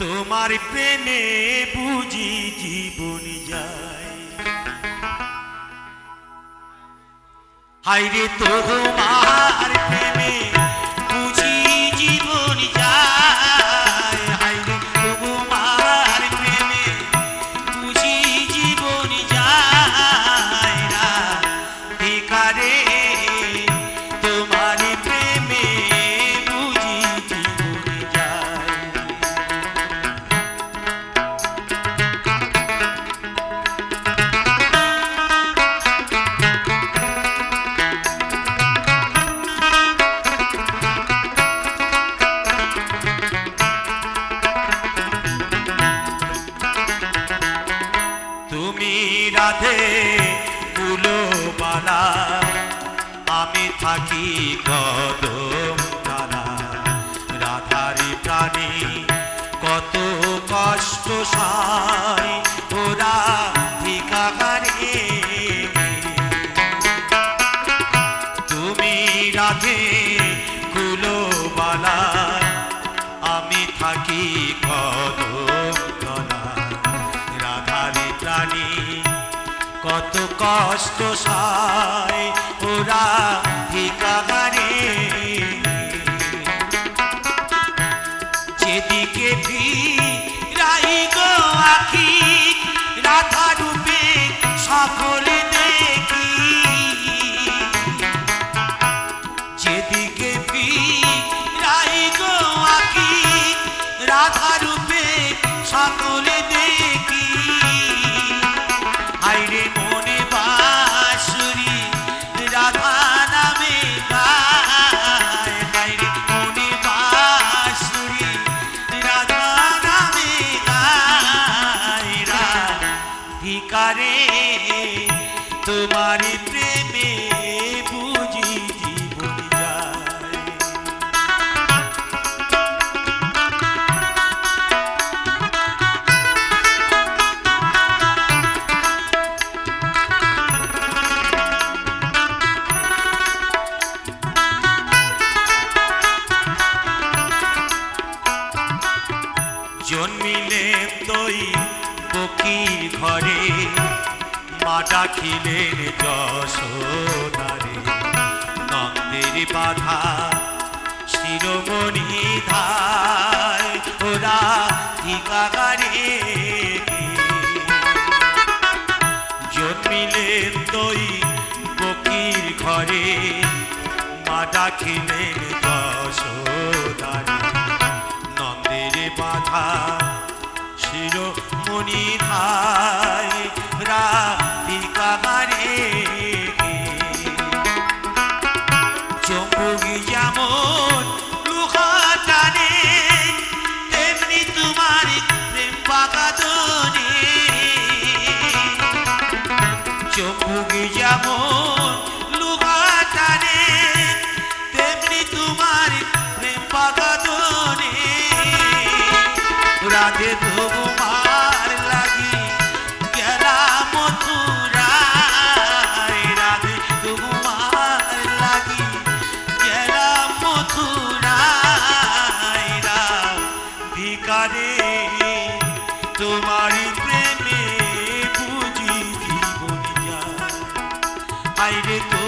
তোমার প্রেমে বুঝি জীবন যায়। হাইরে তোমার প্রেমে তুমি ফুলো বালা আমি থাকি কদম কত কষ্ট সায় ওরা ভিকাগারে যেদিকে রাই গো আখি রাধা রূপে সকলে দেখি। যেদিকে রাই গো আখি রাধা রূপে সকলে ভিকারে তোমার প্রেমে বুঝি জীবন যায়। জন্মিলে তৈ দিদির ঘরে মাটা ডাকিলেন যশোধারে নন্দের বাধা, শিরোমণি ধরা ঠিকাগারে জন্মিলেন দই বকির ঘরে মাটা ডাকিলেন যশোধারে নন্দের বাধা শিরোমণি ভাই রাধিকা মারে 入れて